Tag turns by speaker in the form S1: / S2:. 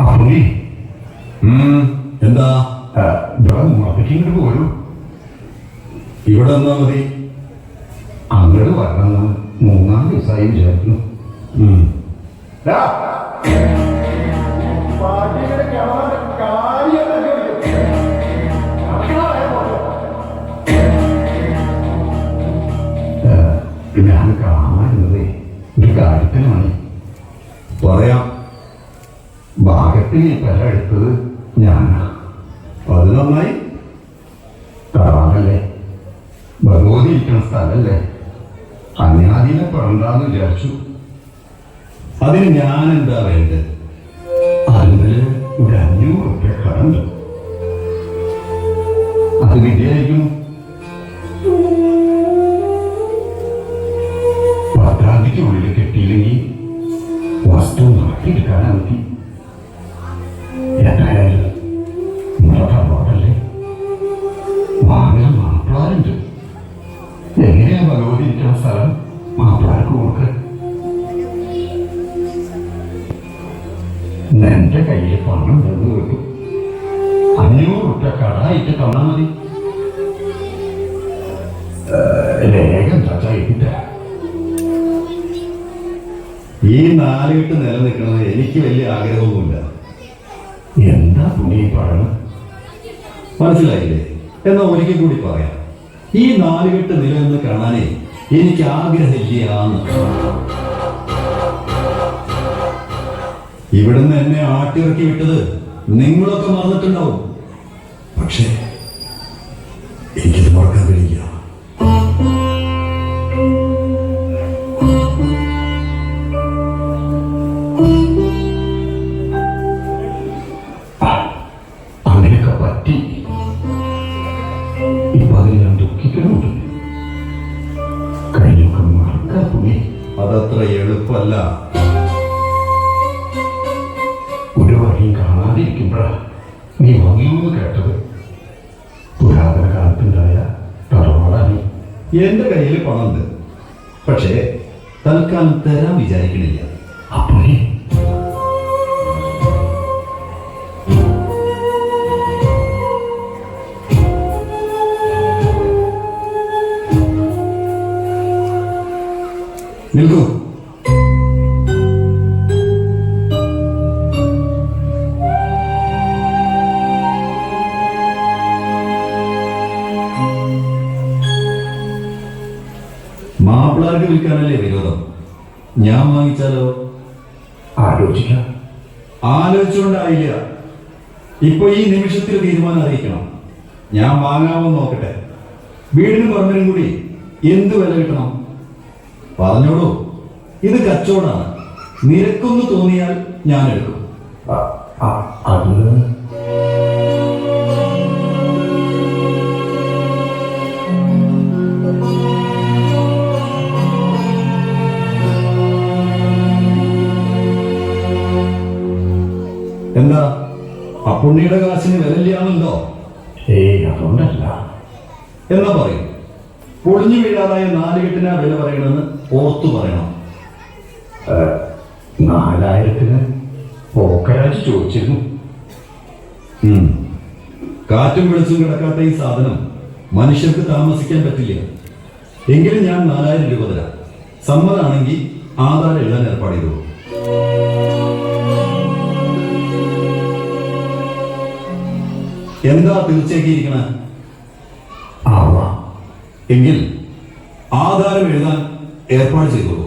S1: അപ്പുണ്ണി
S2: ഉം, എന്താ?
S1: ഇങ്ങോട്ട് പോരൂ.
S2: ഇവിടെ എന്നാ മതി.
S1: അങ്ങോട്ട് വരണമെന്ന് മൂന്നാം ദിവസമായി വിചാരിക്കുന്നു. ഞാൻ കാണാറുന്നതേ ഒരു കാര്യത്തിനാണ്
S2: പറയാം.
S1: ഭാഗത്തിന് പെര എടുത്തത് ഞാനാണ്
S2: അത് നന്നായി
S1: തറാനല്ലേ ഭഗവതി ഇരിക്കുന്ന സ്ഥലല്ലേ? അന്യാദിനെ പെടണ്ടെന്ന് വിചാരിച്ചു.
S2: അതിന് ഞാൻ എന്താ വേണ്ടത്?
S1: അതിന് ഒരു അഞ്ഞൂറ് റുപ്യ കടം അത് എങ്ങനെയാ ഭഗവതി ഇരിക്കുന്ന സ്ഥലം? മാപ്പിളാർക്ക് എന്റെ കയ്യിൽ പണം തന്നു കിട്ടും. അഞ്ഞൂറ് റുപ്യ കടായിട്ട് തന്നാ മതി. രേഖ എന്താ എഴുതിട്ട
S2: ഈ നാലുകെട്ട് നിലനിൽക്കുന്നത് എനിക്ക് വലിയ ആഗ്രഹമൊന്നുമില്ല.
S1: എന്താ പുണ്ണി പറയണം
S2: മനസ്സിലായില്ലേ? എന്നാ ഒരിക്കൽ കൂടി പറയാം. ഈ നാലുകെട്ട് നിലനിന്ന് കാണാനേ എനിക്ക് ആഗ്രഹമില്ല ഇവിടുന്ന് എന്നെ ആട്ടിറക്കി വിട്ടത് നിങ്ങളൊക്കെ മറന്നിട്ടുണ്ടാവും. പക്ഷേ എനിക്കിത് മറക്കാൻ കഴിയില്ല.
S1: അങ്ങനെയൊക്കെ കഴിഞ്ഞൊക്കെ മറക്കാൻ പുണ്ണി
S2: അതത്ര എളുപ്പമല്ല.
S1: ഒരു വഴിയും കാണാതിരിക്കുമ്പോഴാ നീ വന്നു കേട്ടത്. പുരാതന കാലത്തുണ്ടായ തറവാടാണ്
S2: എന്റെ കയ്യിൽ പണമുണ്ട്. പക്ഷേ തൽക്കാലം തരാൻ വിചാരിക്കണില്ല.
S1: അപ്പൊ
S2: നിൽക്കൂ. മാപ്പിളാർക്ക് വിൽക്കാനല്ലേ വിരോധം? ഞാൻ വാങ്ങിച്ചാലോ?
S1: ആലോചിക്കാം.
S2: ആലോചിച്ചുകൊണ്ടായില്ല. ഇപ്പൊ ഈ നിമിഷത്തിൽ തീരുമാനം അറിയിക്കണം. ഞാൻ വാങ്ങാമോ നോക്കട്ടെ. വീടിനും പറമ്പിനും കൂടി എന്ത് വില കിട്ടണം? പറഞ്ഞോളൂ. ഇത് കച്ചവടമാണ്. നിരക്കൊന്ന് തോന്നിയാൽ ഞാൻ എടുക്കും.
S1: അത്.
S2: എന്താ? അപ്പുണ്ണിയുടെ കാശിന് വിലയില്ലാന്നുണ്ടോ?
S1: ഏയ് അതുകൊണ്ടല്ല.
S2: എന്നാ പറയും. പൊളിഞ്ഞു വീഴാതായ നാലുകെട്ടിന് വില പറയണമെന്ന് ഓർത്തു പറയണം.
S1: നാലായിരത്തിന് പോക്കരാജ് ചോദിച്ചിരുന്നു.
S2: കാറ്റും വെളിച്ചും കിടക്കാത്ത ഈ സാധനം മനുഷ്യർക്ക് താമസിക്കാൻ പറ്റില്ല. എങ്കിലും ഞാൻ നാലായിരം രൂപ തരാം. സമ്മതാണെങ്കിൽ ആധാരം എഴുതാൻ ഏർപ്പാട് ചെയ്തോളൂ എന്താ തീർച്ചയാക്കിയിരിക്കണേ? എങ്കിൽ ആധാരം എഴുതാൻ ഏർപ്പാട് ചെയ്തോളൂ.